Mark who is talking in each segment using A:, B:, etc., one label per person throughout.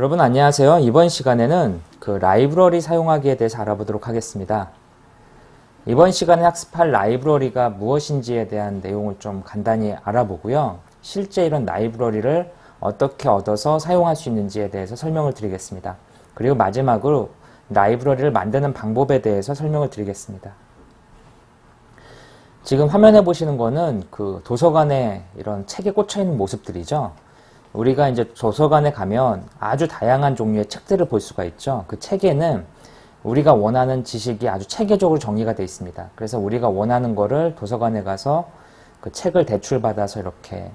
A: 여러분 안녕하세요. 이번 시간에는 그 라이브러리 사용하기에 대해서 알아보도록 하겠습니다. 이번 시간에 학습할 라이브러리가 무엇인지에 대한 내용을 좀 간단히 알아보고요. 실제 이런 라이브러리를 어떻게 얻어서 사용할 수 있는지에 대해서 설명을 드리겠습니다. 그리고 마지막으로 라이브러리를 만드는 방법에 대해서 설명을 드리겠습니다. 지금 화면에 보시는 거는 그 도서관에 이런 책에 꽂혀 있는 모습들이죠. 우리가 이제 도서관에 가면 아주 다양한 종류의 책들을 볼 수가 있죠. 그 책에는 우리가 원하는 지식이 아주 체계적으로 정리가 되어 있습니다. 그래서 우리가 원하는 거를 도서관에 가서 그 책을 대출받아서 이렇게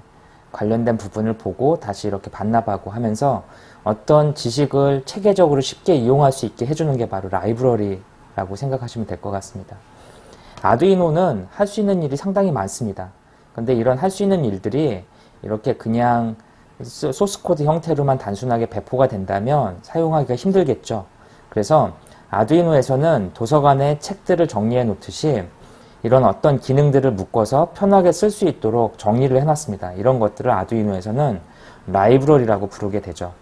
A: 관련된 부분을 보고 다시 이렇게 반납하고 하면서 어떤 지식을 체계적으로 쉽게 이용할 수 있게 해주는 게 바로 라이브러리라고 생각하시면 될 것 같습니다. 아두이노는 할 수 있는 일이 상당히 많습니다. 근데 이런 할 수 있는 일들이 이렇게 그냥 소스 코드 형태로만 단순하게 배포가 된다면 사용하기가 힘들겠죠. 그래서 아두이노에서는 도서관에 책들을 정리해 놓듯이 이런 어떤 기능들을 묶어서 편하게 쓸 수 있도록 정리를 해놨습니다. 이런 것들을 아두이노에서는 라이브러리라고 부르게 되죠.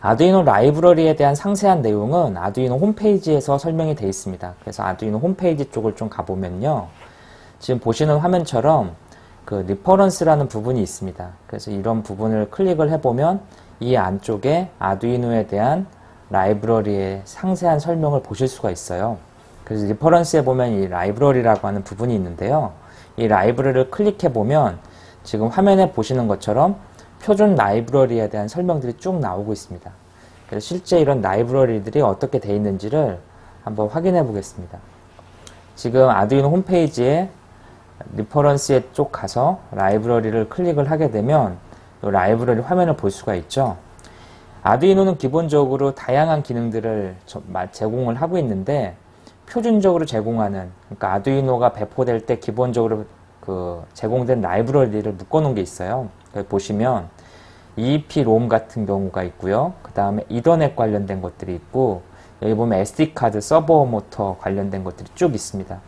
A: 아두이노 라이브러리에 대한 상세한 내용은 아두이노 홈페이지에서 설명이 되어 있습니다. 그래서 아두이노 홈페이지 쪽을 좀 가보면요. 지금 보시는 화면처럼 그 리퍼런스라는 부분이 있습니다. 그래서 이런 부분을 클릭을 해보면 이 안쪽에 아두이노에 대한 라이브러리의 상세한 설명을 보실 수가 있어요. 그래서 리퍼런스에 보면 이 라이브러리라고 하는 부분이 있는데요. 이 라이브러리를 클릭해 보면 지금 화면에 보시는 것처럼 표준 라이브러리에 대한 설명들이 쭉 나오고 있습니다. 그래서 실제 이런 라이브러리들이 어떻게 되어 있는지를 한번 확인해 보겠습니다. 지금 아두이노 홈페이지에 리퍼런스에 쪽 가서 라이브러리를 클릭을 하게 되면 라이브러리 화면을 볼 수가 있죠. 아두이노는 기본적으로 다양한 기능들을 제공을 하고 있는데 표준적으로 제공하는 그러니까 아두이노가 배포될 때 기본적으로 그 제공된 라이브러리를 묶어놓은 게 있어요. 보시면 EEPROM 같은 경우가 있고요. 그 다음에 이더넷 관련된 것들이 있고 여기 보면 SD카드 서버 모터 관련된 것들이 쭉 있습니다.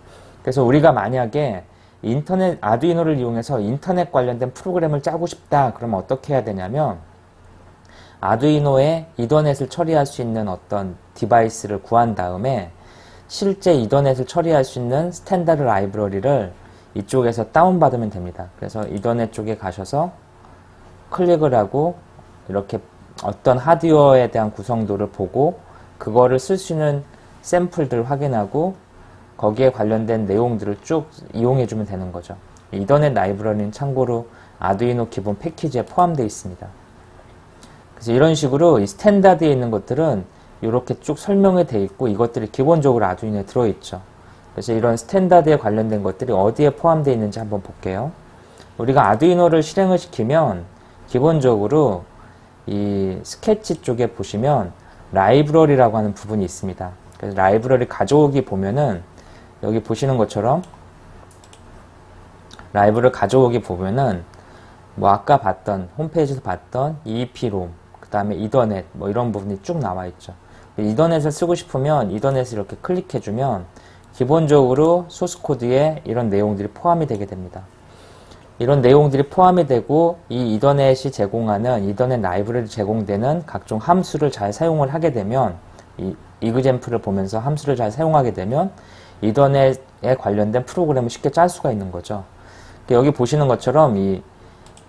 A: 그래서 우리가 만약에 인터넷 아두이노를 이용해서 인터넷 관련된 프로그램을 짜고 싶다 그러면 어떻게 해야 되냐면 아두이노에 이더넷을 처리할 수 있는 어떤 디바이스를 구한 다음에 실제 이더넷을 처리할 수 있는 스탠다드 라이브러리를 이쪽에서 다운받으면 됩니다. 그래서 이더넷 쪽에 가셔서 클릭을 하고 이렇게 어떤 하드웨어에 대한 구성도를 보고 그거를 쓸 수 있는 샘플들을 확인하고 거기에 관련된 내용들을 쭉 이용해 주면 되는 거죠. 이더넷 라이브러리는 참고로 아두이노 기본 패키지에 포함되어 있습니다. 그래서 이런 식으로 이 스탠다드에 있는 것들은 이렇게 쭉 설명이 되어 있고 이것들이 기본적으로 아두이노에 들어있죠. 그래서 이런 스탠다드에 관련된 것들이 어디에 포함되어 있는지 한번 볼게요. 우리가 아두이노를 실행을 시키면 기본적으로 이 스케치 쪽에 보시면 라이브러리라고 하는 부분이 있습니다. 그래서 라이브러리 가져오기 보면은 여기 보시는 것처럼 라이브를 가져오기 보면은 뭐 아까 봤던 홈페이지에서 봤던 EEP롬 그 다음에 이더넷 뭐 이런 부분이 쭉 나와 있죠. 이더넷을 쓰고 싶으면 이더넷을 이렇게 클릭해 주면 기본적으로 소스 코드에 이런 내용들이 포함이 되게 됩니다. 이런 내용들이 포함이 되고 이 이더넷이 제공하는 이더넷 라이브러리 제공되는 각종 함수를 잘 사용을 하게 되면 이 이그젠플을 보면서 함수를 잘 사용하게 되면 이더넷에 관련된 프로그램을 쉽게 짤 수가 있는 거죠. 여기 보시는 것처럼 이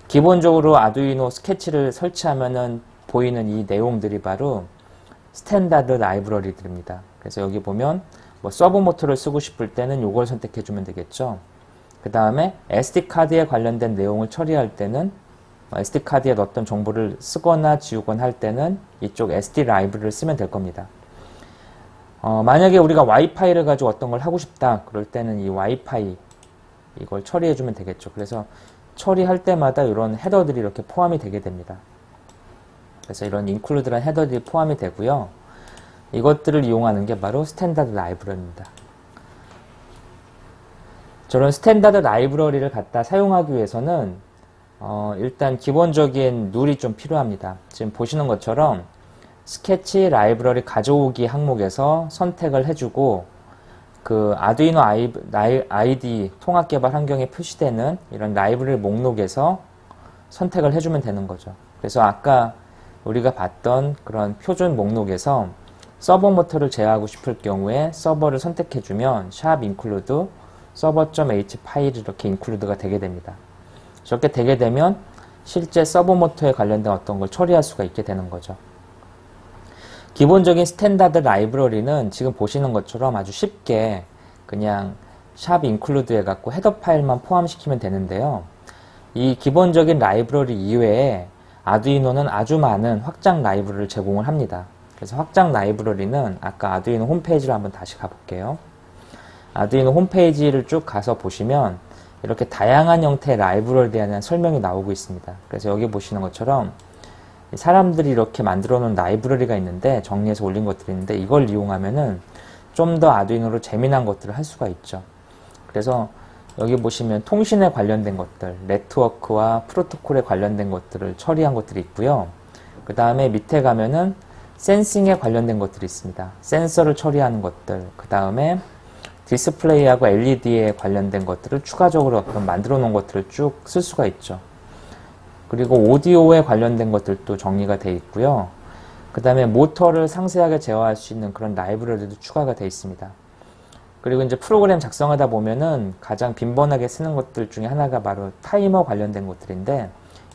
A: 기본적으로 아두이노 스케치를 설치하면은 보이는 이 내용들이 바로 스탠다드 라이브러리들입니다. 그래서 여기 보면 뭐 서브 모터를 쓰고 싶을 때는 이걸 선택해 주면 되겠죠. 그 다음에 SD카드에 관련된 내용을 처리할 때는 SD카드에 넣었던 정보를 쓰거나 지우거나 할 때는 이쪽 SD 라이브를 쓰면 될 겁니다. 어, 만약에 우리가 와이파이를 가지고 어떤 걸 하고 싶다 그럴 때는 이 와이파이 이걸 처리해 주면 되겠죠. 그래서 처리할 때마다 이런 헤더들이 이렇게 포함이 되게 됩니다. 그래서 이런 인클루드란 헤더들이 포함이 되고요. 이것들을 이용하는 게 바로 스탠다드 라이브러리입니다. 저런 스탠다드 라이브러리를 갖다 사용하기 위해서는 어, 일단 기본적인 룰이 좀 필요합니다. 지금 보시는 것처럼 스케치 라이브러리 가져오기 항목에서 선택을 해주고 그 아두이노 아이, 아이디 통합 개발 환경에 표시되는 이런 라이브러리 목록에서 선택을 해주면 되는 거죠. 그래서 아까 우리가 봤던 그런 표준 목록에서 서버 모터를 제어하고 싶을 경우에 서버를 선택해주면 샵 include server.h 파일이 이렇게 include가 되게 됩니다. 저렇게 되게 되면 실제 서버 모터에 관련된 어떤 걸 처리할 수가 있게 되는 거죠. 기본적인 스탠다드 라이브러리는 지금 보시는 것처럼 아주 쉽게 그냥 샵 include 해갖고 헤더 파일만 포함시키면 되는데요. 이 기본적인 라이브러리 이외에 아두이노는 아주 많은 확장 라이브러리를 제공을 합니다. 그래서 확장 라이브러리는 아까 아두이노 홈페이지를 한번 다시 가볼게요. 아두이노 홈페이지를 쭉 가서 보시면 이렇게 다양한 형태의 라이브러리에 대한 설명이 나오고 있습니다. 그래서 여기 보시는 것처럼 사람들이 이렇게 만들어 놓은 라이브러리가 있는데 정리해서 올린 것들이 있는데 이걸 이용하면은 좀 더 아두이노로 재미난 것들을 할 수가 있죠. 그래서 여기 보시면 통신에 관련된 것들, 네트워크와 프로토콜에 관련된 것들을 처리한 것들이 있고요. 그 다음에 밑에 가면은 센싱에 관련된 것들이 있습니다. 센서를 처리하는 것들, 그 다음에 디스플레이하고 LED에 관련된 것들을 추가적으로 만들어 놓은 것들을 쭉 쓸 수가 있죠. 그리고 오디오에 관련된 것들도 정리가 되어 있고요. 그 다음에 모터를 상세하게 제어할 수 있는 그런 라이브러리도 추가가 되어 있습니다. 그리고 이제 프로그램 작성하다 보면은 가장 빈번하게 쓰는 것들 중에 하나가 바로 타이머 관련된 것들인데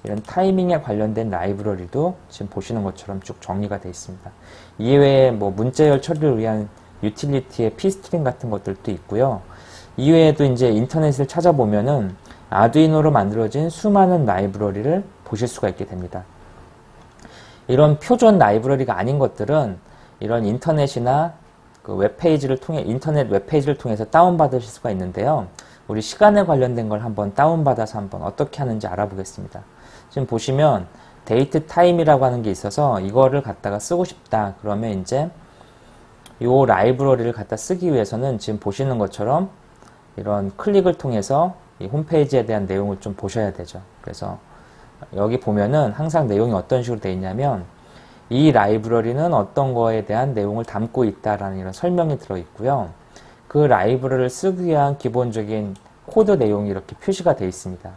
A: 이런 타이밍에 관련된 라이브러리도 지금 보시는 것처럼 쭉 정리가 되어 있습니다. 이외에 뭐 문자열 처리를 위한 유틸리티의 피스트링 같은 것들도 있고요. 이외에도 이제 인터넷을 찾아보면은 아두이노로 만들어진 수많은 라이브러리를 보실 수가 있게 됩니다. 이런 표준 라이브러리가 아닌 것들은 이런 인터넷이나 그 웹페이지를 통해 인터넷 웹페이지를 통해서 다운받으실 수가 있는데요. 우리 시간에 관련된 걸 한번 다운받아서 한번 어떻게 하는지 알아보겠습니다. 지금 보시면 데이트 타임이라고 하는 게 있어서 이거를 갖다가 쓰고 싶다. 그러면 이제 이 라이브러리를 갖다 쓰기 위해서는 지금 보시는 것처럼 이런 클릭을 통해서 이 홈페이지에 대한 내용을 좀 보셔야 되죠. 그래서 여기 보면은 항상 내용이 어떤 식으로 되어 있냐면 이 라이브러리는 어떤 거에 대한 내용을 담고 있다라는 이런 설명이 들어 있고요. 그 라이브러리를 쓰기 위한 기본적인 코드 내용이 이렇게 표시가 되어 있습니다.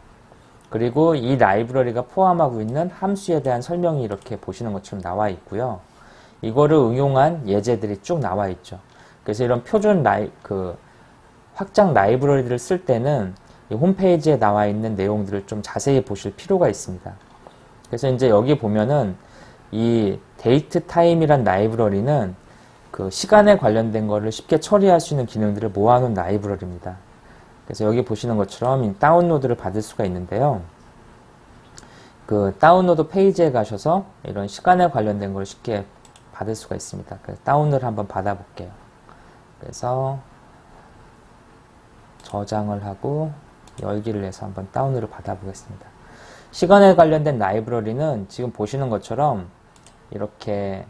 A: 그리고 이 라이브러리가 포함하고 있는 함수에 대한 설명이 이렇게 보시는 것처럼 나와 있고요. 이거를 응용한 예제들이 쭉 나와 있죠. 그래서 이런 표준 라이, 그, 확장 라이브러리를 쓸 때는 이 홈페이지에 나와 있는 내용들을 좀 자세히 보실 필요가 있습니다. 그래서 이제 여기 보면은 이 데이트 타임이란 라이브러리는 그 시간에 관련된 거를 쉽게 처리할 수 있는 기능들을 모아놓은 라이브러리입니다. 그래서 여기 보시는 것처럼 다운로드를 받을 수가 있는데요. 그 다운로드 페이지에 가셔서 이런 시간에 관련된 걸 쉽게 받을 수가 있습니다. 그래서 다운을 한번 받아볼게요. 그래서 저장을 하고 열기를 해서 한번 다운을 받아보겠습니다. 시간에 관련된 라이브러리는 지금 보시는 것처럼 이렇게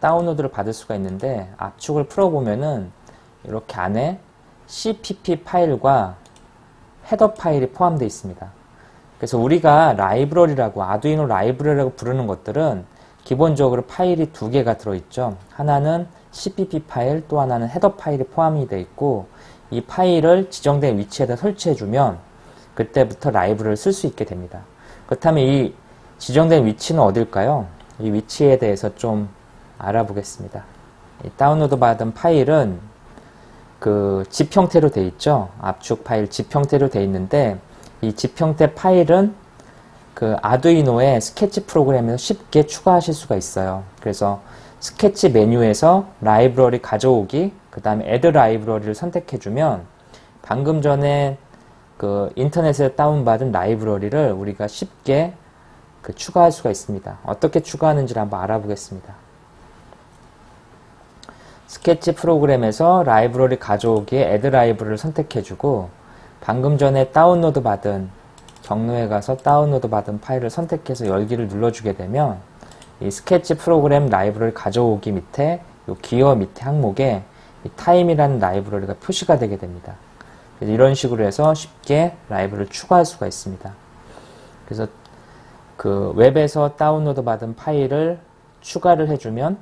A: 다운로드를 받을 수가 있는데 압축을 풀어보면은 이렇게 안에 CPP 파일과 헤더 파일이 포함되어 있습니다. 그래서 우리가 라이브러리라고 아두이노 라이브러리라고 부르는 것들은 기본적으로 파일이 두 개가 들어있죠. 하나는 CPP 파일, 또 하나는 헤더 파일이 포함이 되어 있고 이 파일을 지정된 위치에다 설치해주면 그때부터 라이브를 쓸 수 있게 됩니다. 그렇다면 이 지정된 위치는 어딜까요? 이 위치에 대해서 좀 알아보겠습니다. 다운로드 받은 파일은 그 zip 형태로 되어 있죠. 압축 파일 zip 형태로 되어 있는데 이 zip 형태 파일은 그 아두이노의 스케치 프로그램에서 쉽게 추가하실 수가 있어요. 그래서 스케치 메뉴에서 라이브러리 가져오기, 그 다음에 add 라이브러리를 선택해주면 방금 전에 그 인터넷에 다운받은 라이브러리를 우리가 쉽게 그 추가할 수가 있습니다. 어떻게 추가하는지를 한번 알아보겠습니다. 스케치 프로그램에서 라이브러리 가져오기에 add 라이브러리를 선택해주고 방금 전에 다운로드 받은 경로에 가서 다운로드 받은 파일을 선택해서 열기를 눌러주게 되면 이 스케치 프로그램 라이브러리 가져오기 밑에 이 기어 밑에 항목에 이 타임이라는 라이브러리가 표시가 되게 됩니다. 이런 식으로 해서 쉽게 라이브를 추가할 수가 있습니다. 그래서 그 웹에서 다운로드 받은 파일을 추가를 해주면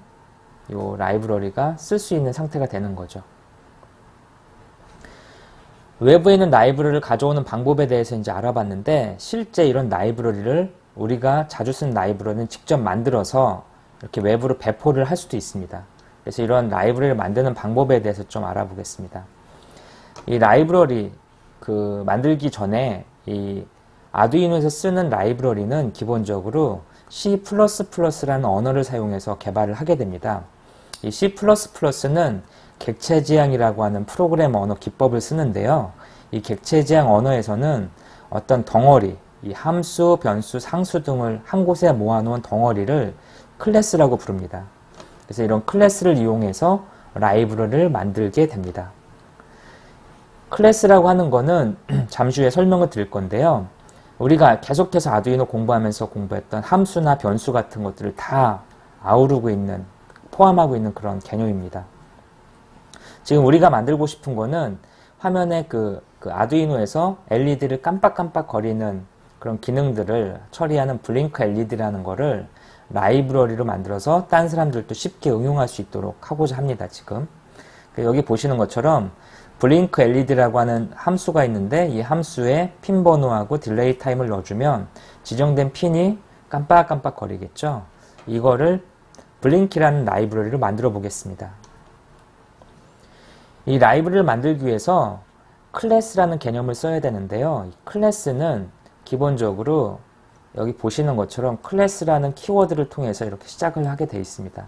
A: 이 라이브러리가 쓸 수 있는 상태가 되는 거죠. 외부에 있는 라이브러리를 가져오는 방법에 대해서 이제 알아봤는데 실제 이런 라이브러리를 우리가 자주 쓰는 라이브러리는 직접 만들어서 이렇게 외부로 배포를 할 수도 있습니다. 그래서 이런 라이브러리를 만드는 방법에 대해서 좀 알아보겠습니다. 이 라이브러리 그 만들기 전에 이 아두이노에서 쓰는 라이브러리는 기본적으로 C++라는 언어를 사용해서 개발을 하게 됩니다. 이 C++는 객체 지향이라고 하는 프로그램 언어 기법을 쓰는데요. 이 객체 지향 언어에서는 어떤 덩어리, 이 함수, 변수, 상수 등을 한 곳에 모아놓은 덩어리를 클래스라고 부릅니다. 그래서 이런 클래스를 이용해서 라이브러리를 만들게 됩니다. 클래스라고 하는 거는 잠시 후에 설명을 드릴 건데요. 우리가 계속해서 아두이노 공부하면서 공부했던 함수나 변수 같은 것들을 다 아우르고 있는, 포함하고 있는 그런 개념입니다. 지금 우리가 만들고 싶은 거는 화면에 그, 그 아두이노에서 LED를 깜빡깜빡 거리는 그런 기능들을 처리하는 블링크 LED라는 거를 라이브러리로 만들어서 딴 사람들도 쉽게 응용할 수 있도록 하고자 합니다, 지금. 그 여기 보시는 것처럼 블링크 LED라고 하는 함수가 있는데 이 함수에 핀 번호하고 딜레이 타임을 넣어주면 지정된 핀이 깜빡깜빡 거리겠죠. 이거를 블링키라는 라이브러리를 만들어 보겠습니다. 이 라이브러리를 만들기 위해서 클래스라는 개념을 써야 되는데요. 클래스는 기본적으로 여기 보시는 것처럼 클래스라는 키워드를 통해서 이렇게 시작을 하게 되어 있습니다.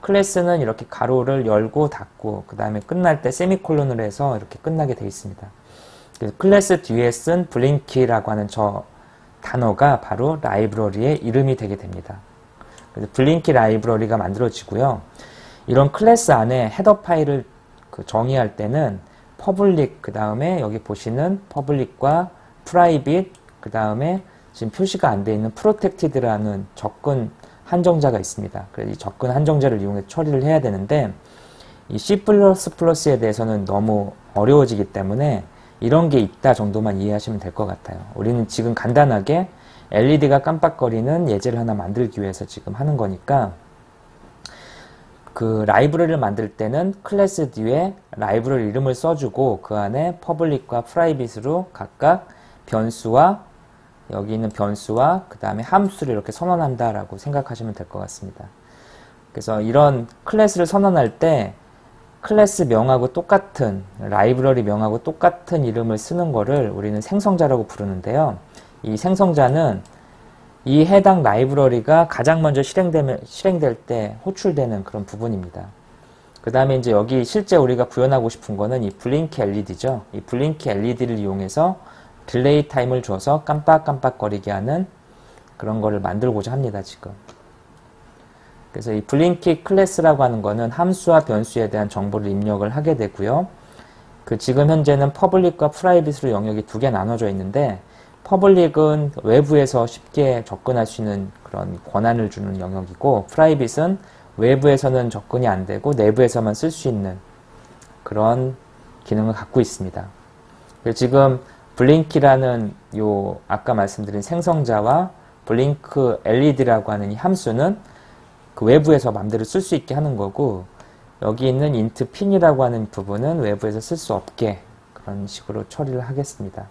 A: 클래스는 이렇게 가로를 열고 닫고 그 다음에 끝날 때 세미콜론을 해서 이렇게 끝나게 되어 있습니다. 클래스 뒤에 쓴 블링키라고 하는 저 단어가 바로 라이브러리의 이름이 되게 됩니다. 그래서 블링키 라이브러리가 만들어지고요. 이런 클래스 안에 헤더 파일을 그 정의할 때는 퍼블릭 그 다음에 여기 보시는 퍼블릭과 프라이빗 그 다음에 지금 표시가 안 되어 있는 프로텍티드라는 접근 한정자가 있습니다. 그래서 이 접근 한정자를 이용해 처리를 해야 되는데 이 C++에 대해서는 너무 어려워지기 때문에 이런 게 있다 정도만 이해하시면 될 것 같아요. 우리는 지금 간단하게 LED가 깜빡거리는 예제를 하나 만들기 위해서 지금 하는 거니까 그 라이브러리를 만들 때는 클래스 뒤에 라이브러리 이름을 써주고 그 안에 퍼블릭과 프라이빗으로 각각 변수와 여기 있는 변수와 그 다음에 함수를 이렇게 선언한다라고 생각하시면 될 것 같습니다. 그래서 이런 클래스를 선언할 때 클래스 명하고 똑같은 라이브러리 명하고 똑같은 이름을 쓰는 거를 우리는 생성자라고 부르는데요. 이 생성자는 이 해당 라이브러리가 가장 먼저 실행되면, 실행될 때 호출되는 그런 부분입니다. 그 다음에 이제 여기 실제 우리가 구현하고 싶은 거는 이 블링크 LED죠. 이 블링크 LED를 이용해서 딜레이 타임을 줘서 깜빡깜빡거리게 하는 그런 거를 만들고자 합니다, 지금. 그래서 이 블링키 클래스라고 하는 거는 함수와 변수에 대한 정보를 입력을 하게 되고요. 그 지금 현재는 퍼블릭과 프라이빗으로 영역이 두 개 나눠져 있는데 퍼블릭은 외부에서 쉽게 접근할 수 있는 그런 권한을 주는 영역이고 프라이빗은 외부에서는 접근이 안 되고 내부에서만 쓸 수 있는 그런 기능을 갖고 있습니다. 지금 블링키라는 요 아까 말씀드린 생성자와 블링크 LED라고 하는 이 함수는 그 외부에서 맘대로 쓸 수 있게 하는 거고 여기 있는 int 핀이라고 하는 부분은 외부에서 쓸 수 없게 그런 식으로 처리를 하겠습니다.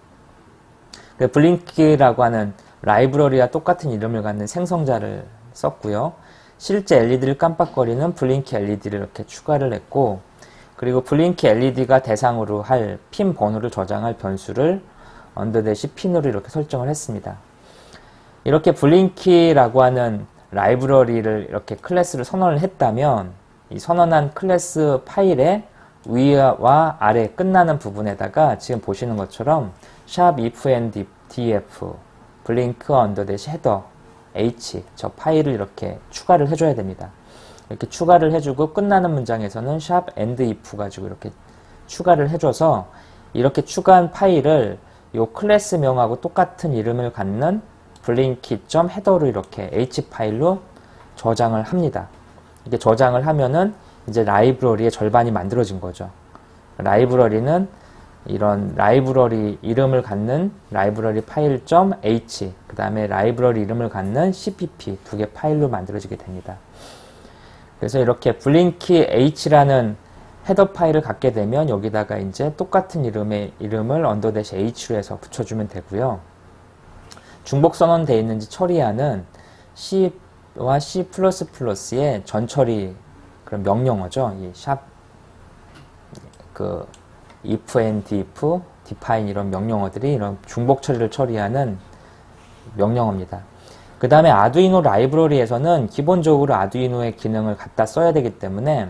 A: 블링키라고 하는 라이브러리와 똑같은 이름을 갖는 생성자를 썼고요. 실제 LED를 깜빡거리는 블링키 LED를 이렇게 추가를 했고 그리고 블링키 LED가 대상으로 할 핀 번호를 저장할 변수를 언더대시 핀으로 이렇게 설정을 했습니다. 이렇게 블링키라고 하는 라이브러리를 이렇게 클래스를 선언을 했다면 이 선언한 클래스 파일의 위와 아래 끝나는 부분에다가 지금 보시는 것처럼 샵 if and df 블링크 언더대시 헤더 h 저 파일을 이렇게 추가를 해줘야 됩니다. 이렇게 추가를 해주고 끝나는 문장에서는 샵 and if 가지고 이렇게 추가를 해줘서 이렇게 추가한 파일을 이 클래스명하고 똑같은 이름을 갖는 블링키.점 헤더로 이렇게 h 파일로 저장을 합니다. 이렇게 저장을 하면은 이제 라이브러리의 절반이 만들어진 거죠. 라이브러리는 이런 라이브러리 이름을 갖는 라이브러리 파일.h 그 다음에 라이브러리 이름을 갖는 cpp 두 개 파일로 만들어지게 됩니다. 그래서 이렇게 블링키 h라는 헤더 파일을 갖게 되면 여기다가 이제 똑같은 이름의 이름을 언더 대시 h로 해서 붙여주면 되고요. 중복 선언되어 있는지 처리하는 C와 C++의 전처리 그런 명령어죠. 이 샵, 그, if and if, define 이런 명령어들이 이런 중복 처리를 처리하는 명령어입니다. 그 다음에 아두이노 라이브러리에서는 기본적으로 아두이노의 기능을 갖다 써야 되기 때문에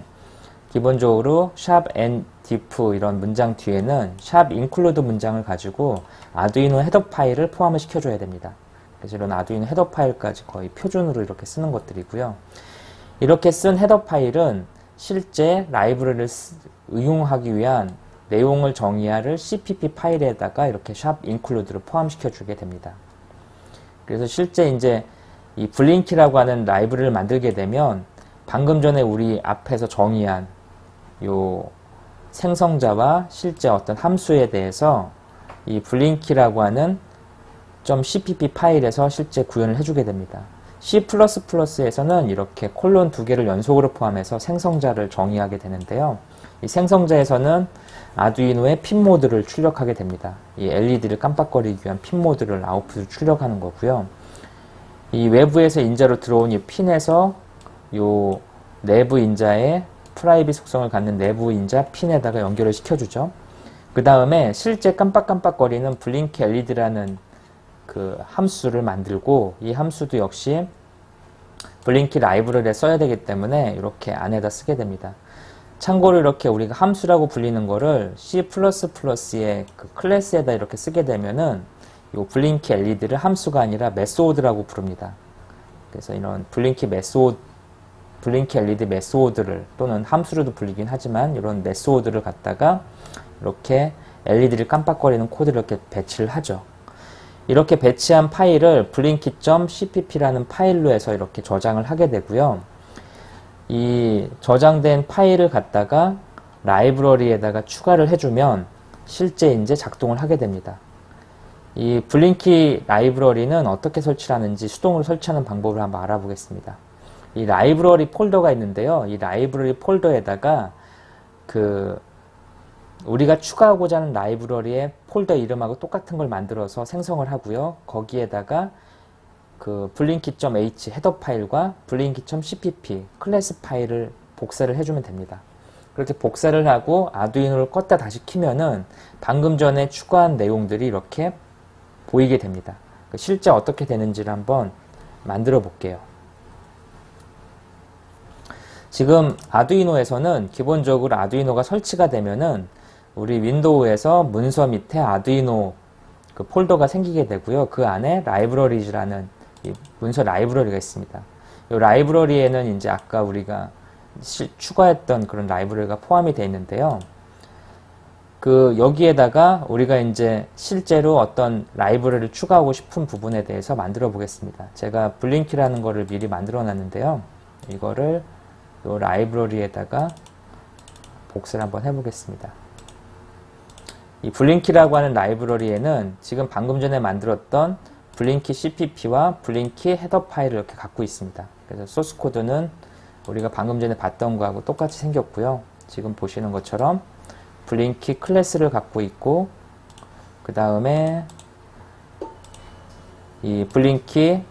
A: 기본적으로 샵 and diff 이런 문장 뒤에는 샵 include 문장을 가지고 아두이노 헤더 파일을 포함을 시켜줘야 됩니다. 그래서 이런 아두이노 헤더 파일까지 거의 표준으로 이렇게 쓰는 것들이고요. 이렇게 쓴 헤더 파일은 실제 라이브러리를 응용하기 위한 내용을 정의할 CPP 파일에다가 이렇게 샵 include를 포함시켜 주게 됩니다. 그래서 실제 이제 이 블링키라고 하는 라이브러리를 만들게 되면 방금 전에 우리 앞에서 정의한 요 생성자와 실제 어떤 함수에 대해서 이 블링키라고 하는 .cpp 파일에서 실제 구현을 해주게 됩니다. C++에서는 이렇게 콜론 두 개를 연속으로 포함해서 생성자를 정의하게 되는데요. 이 생성자에서는 아두이노의 핀 모드를 출력하게 됩니다. 이 LED를 깜빡거리기 위한 핀 모드를 아웃풋을 출력하는 거고요. 이 외부에서 인자로 들어온 이 핀에서 요 내부 인자의 프라이빗 속성을 갖는 내부 인자 핀에다가 연결을 시켜주죠. 그 다음에 실제 깜빡깜빡거리는 블링크 LED라는 그 함수를 만들고 이 함수도 역시 블링키 라이브러리에 써야 되기 때문에 이렇게 안에다 쓰게 됩니다. 참고로 이렇게 우리가 함수라고 불리는 거를 C++의 그 클래스에다 이렇게 쓰게 되면은 이 블링키 LED를 함수가 아니라 메소드라고 부릅니다. 그래서 이런 블링키 메소드 블링키 LED 메소드를 또는 함수로도 불리긴 하지만 이런 메소드를 갖다가 이렇게 LED를 깜빡거리는 코드를 이렇게 배치를 하죠. 이렇게 배치한 파일을 블링키.cpp라는 파일로 해서 이렇게 저장을 하게 되고요. 이 저장된 파일을 갖다가 라이브러리에다가 추가를 해주면 실제 이제 작동을 하게 됩니다. 이 블링키 라이브러리는 어떻게 설치하는지 수동으로 설치하는 방법을 한번 알아보겠습니다. 이 라이브러리 폴더가 있는데요. 이 라이브러리 폴더에다가 그 우리가 추가하고자 하는 라이브러리의 폴더 이름하고 똑같은 걸 만들어서 생성을 하고요. 거기에다가 그 블링키.h 헤더 파일과 블링키.cpp 클래스 파일을 복사를 해주면 됩니다. 그렇게 복사를 하고 아두이노를 껐다 다시 키면은 방금 전에 추가한 내용들이 이렇게 보이게 됩니다. 그 실제 어떻게 되는지를 한번 만들어 볼게요. 지금 아두이노에서는 기본적으로 아두이노가 설치가 되면은 우리 윈도우에서 문서 밑에 아두이노 그 폴더가 생기게 되고요. 그 안에 라이브러리즈라는 문서 라이브러리가 있습니다. 이 라이브러리에는 이제 아까 우리가 시, 추가했던 그런 라이브러리가 포함이 되어 있는데요. 그 여기에다가 우리가 이제 실제로 어떤 라이브러리를 추가하고 싶은 부분에 대해서 만들어 보겠습니다. 제가 블링키라는 거를 미리 만들어 놨는데요. 이거를 이 라이브러리에다가 복사를 한번 해보겠습니다. 이 블링키라고 하는 라이브러리에는 지금 방금 전에 만들었던 블링키 CPP와 블링키 헤더 파일을 이렇게 갖고 있습니다. 그래서 소스 코드는 우리가 방금 전에 봤던 거하고 똑같이 생겼고요. 지금 보시는 것처럼 블링키 클래스를 갖고 있고 그 다음에 이 블링키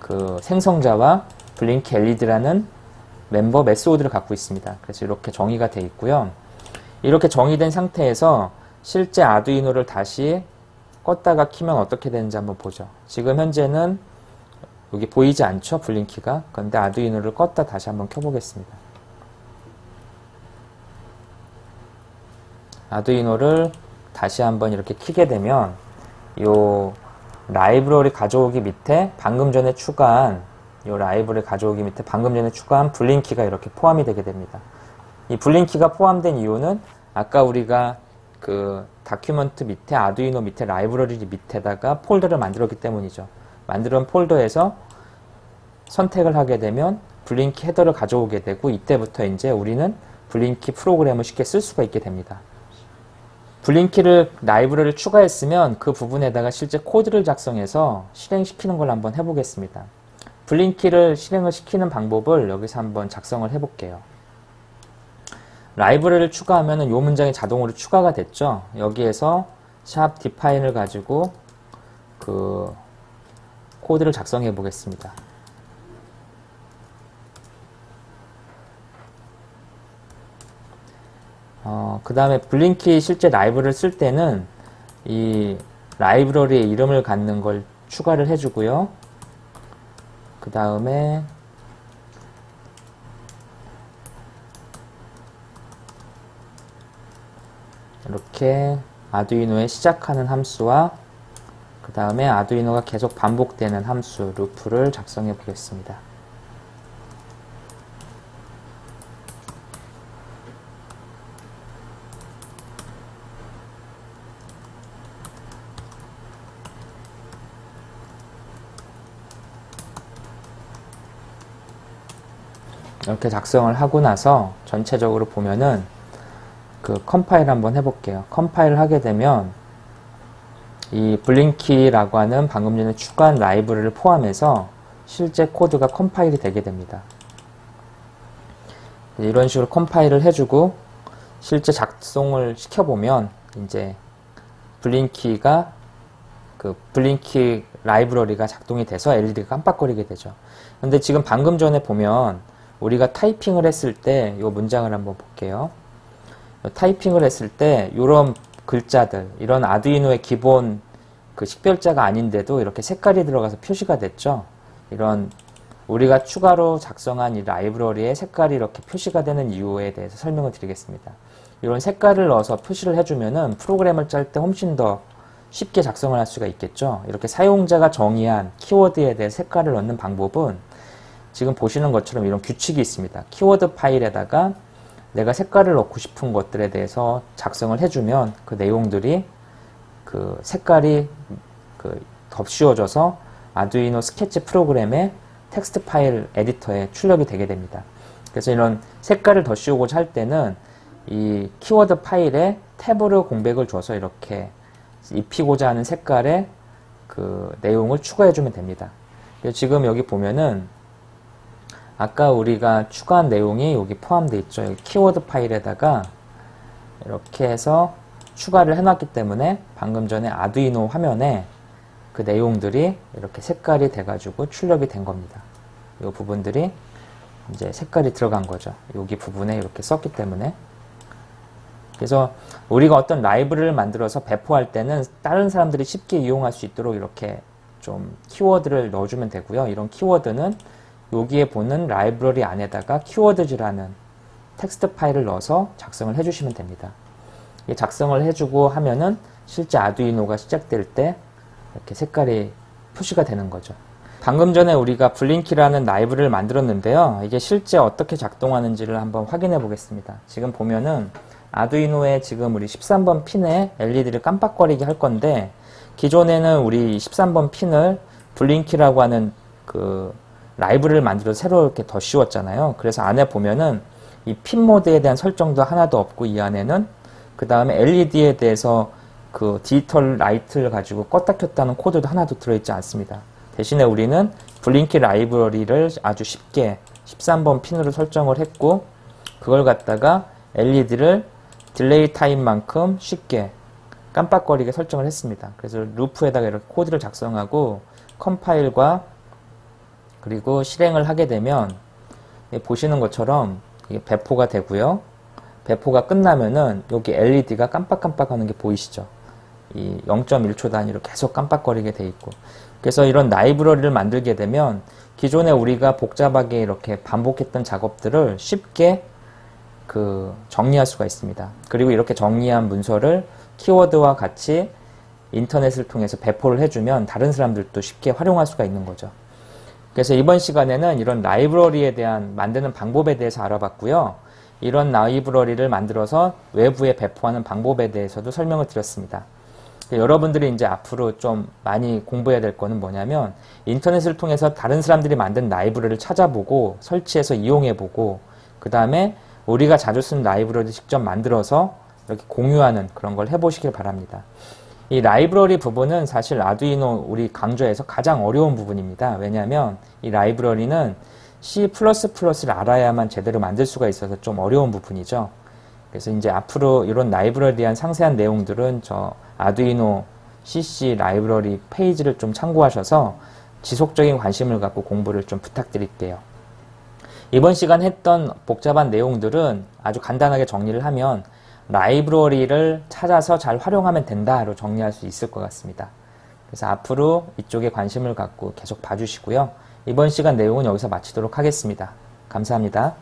A: 그 생성자와 블링키 엘리드라는 멤버 메소드를 갖고 있습니다. 그래서 이렇게 정의가 되어 있고요. 이렇게 정의된 상태에서 실제 아두이노를 다시 껐다가 키면 어떻게 되는지 한번 보죠. 지금 현재는 여기 보이지 않죠? 블링키가. 그런데 아두이노를 껐다 다시 한번 켜보겠습니다. 아두이노를 다시 한번 이렇게 키게 되면 요 라이브러리 가져오기 밑에 방금 전에 추가한 요 라이브러리 가져오기 밑에 방금 전에 추가한 블링키가 이렇게 포함이 되게 됩니다. 이 블링키가 포함된 이유는 아까 우리가 그 다큐먼트 밑에 아두이노 밑에 라이브러리 밑에다가 폴더를 만들었기 때문이죠. 만들은 폴더에서 선택을 하게 되면 블링키 헤더를 가져오게 되고 이때부터 이제 우리는 블링키 프로그램을 쉽게 쓸 수가 있게 됩니다. 블링키를 라이브러리를 추가했으면 그 부분에다가 실제 코드를 작성해서 실행시키는 걸 한번 해보겠습니다. 블링키를 실행을 시키는 방법을 여기서 한번 작성을 해볼게요. 라이브러리를 추가하면 이 문장이 자동으로 추가가 됐죠. 여기에서 샵 디파인을 가지고 그 코드를 작성해 보겠습니다. 어, 그 다음에 블링키 실제 라이브를 쓸 때는 이 라이브러리의 이름을 갖는 걸 추가를 해주고요. 그 다음에 이렇게 아두이노에 시작하는 함수와 그 다음에 아두이노가 계속 반복되는 함수 루프를 작성해 보겠습니다. 이렇게 작성을 하고 나서 전체적으로 보면은 그 컴파일 한번 해볼게요. 컴파일 하게 되면 이 블링키라고 하는 방금 전에 추가한 라이브러를 포함해서 실제 코드가 컴파일이 되게 됩니다. 이런 식으로 컴파일을 해주고 실제 작성을 시켜보면 이제 블링키가 그 블링키 라이브러리가 작동이 돼서 LED가 깜빡거리게 되죠. 근데 지금 방금 전에 보면 우리가 타이핑을 했을 때 이 문장을 한번 볼게요. 타이핑을 했을 때 이런 글자들, 이런 아두이노의 기본 그 식별자가 아닌데도 이렇게 색깔이 들어가서 표시가 됐죠. 이런 우리가 추가로 작성한 이 라이브러리에 색깔이 이렇게 표시가 되는 이유에 대해서 설명을 드리겠습니다. 이런 색깔을 넣어서 표시를 해주면은 프로그램을 짤 때 훨씬 더 쉽게 작성을 할 수가 있겠죠. 이렇게 사용자가 정의한 키워드에 대해 색깔을 넣는 방법은 지금 보시는 것처럼 이런 규칙이 있습니다. 키워드 파일에다가 내가 색깔을 넣고 싶은 것들에 대해서 작성을 해주면 그 내용들이 그 색깔이 그 덧씌워져서 아두이노 스케치 프로그램의 텍스트 파일 에디터에 출력이 되게 됩니다. 그래서 이런 색깔을 덧씌우고자 할 때는 이 키워드 파일에 탭으로 공백을 줘서 이렇게 입히고자 하는 색깔의 그 내용을 추가해주면 됩니다. 지금 여기 보면은 아까 우리가 추가한 내용이 여기 포함되어 있죠. 여기 키워드 파일에다가 이렇게 해서 추가를 해놨기 때문에 방금 전에 아두이노 화면에 그 내용들이 이렇게 색깔이 돼가지고 출력이 된 겁니다. 이 부분들이 이제 색깔이 들어간 거죠. 여기 부분에 이렇게 썼기 때문에. 그래서 우리가 어떤 라이브를 만들어서 배포할 때는 다른 사람들이 쉽게 이용할 수 있도록 이렇게 좀 키워드를 넣어주면 되고요. 이런 키워드는 여기에 보는 라이브러리 안에다가 키워드즈라는 텍스트 파일을 넣어서 작성을 해주시면 됩니다. 작성을 해주고 하면은 실제 아두이노가 시작될 때 이렇게 색깔이 표시가 되는 거죠. 방금 전에 우리가 블링키라는 라이브를 만들었는데요. 이게 실제 어떻게 작동하는지를 한번 확인해 보겠습니다. 지금 보면은 아두이노에 지금 우리 13번 핀에 LED를 깜빡거리게 할 건데 기존에는 우리 13번 핀을 블링키라고 하는 그 라이브를 만들어서 새로 이렇게 더 씌웠잖아요. 그래서 안에 보면은 이 핀 모드에 대한 설정도 하나도 없고 이 안에는 그 다음에 LED에 대해서 그 디지털 라이트를 가지고 껐다 켰다는 코드도 하나도 들어있지 않습니다. 대신에 우리는 블링키 라이브러리를 아주 쉽게 13번 핀으로 설정을 했고 그걸 갖다가 LED를 딜레이 타임만큼 쉽게 깜빡거리게 설정을 했습니다. 그래서 루프에다가 이렇게 코드를 작성하고 컴파일과 그리고 실행을 하게 되면 보시는 것처럼 배포가 되고요. 배포가 끝나면은 여기 LED가 깜빡깜빡 하는 게 보이시죠? 이 0.1초 단위로 계속 깜빡거리게 돼 있고 그래서 이런 라이브러리를 만들게 되면 기존에 우리가 복잡하게 이렇게 반복했던 작업들을 쉽게 그 정리할 수가 있습니다. 그리고 이렇게 정리한 문서를 키워드와 같이 인터넷을 통해서 배포를 해주면 다른 사람들도 쉽게 활용할 수가 있는 거죠. 그래서 이번 시간에는 이런 라이브러리에 대한 만드는 방법에 대해서 알아봤고요. 이런 라이브러리를 만들어서 외부에 배포하는 방법에 대해서도 설명을 드렸습니다. 여러분들이 이제 앞으로 좀 많이 공부해야 될 거는 뭐냐면 인터넷을 통해서 다른 사람들이 만든 라이브러리를 찾아보고 설치해서 이용해보고 그 다음에 우리가 자주 쓰는 라이브러리 직접 만들어서 이렇게 공유하는 그런 걸 해보시길 바랍니다. 이 라이브러리 부분은 사실 아두이노 우리 강좌에서 가장 어려운 부분입니다. 왜냐하면 이 라이브러리는 C++를 알아야만 제대로 만들 수가 있어서 좀 어려운 부분이죠. 그래서 이제 앞으로 이런 라이브러리에 대한 상세한 내용들은 저 아두이노 CC 라이브러리 페이지를 좀 참고하셔서 지속적인 관심을 갖고 공부를 좀 부탁드릴게요. 이번 시간 했던 복잡한 내용들은 아주 간단하게 정리를 하면 라이브러리를 찾아서 잘 활용하면 된다로 정리할 수 있을 것 같습니다. 그래서 앞으로 이쪽에 관심을 갖고 계속 봐주시고요. 이번 시간 내용은 여기서 마치도록 하겠습니다. 감사합니다.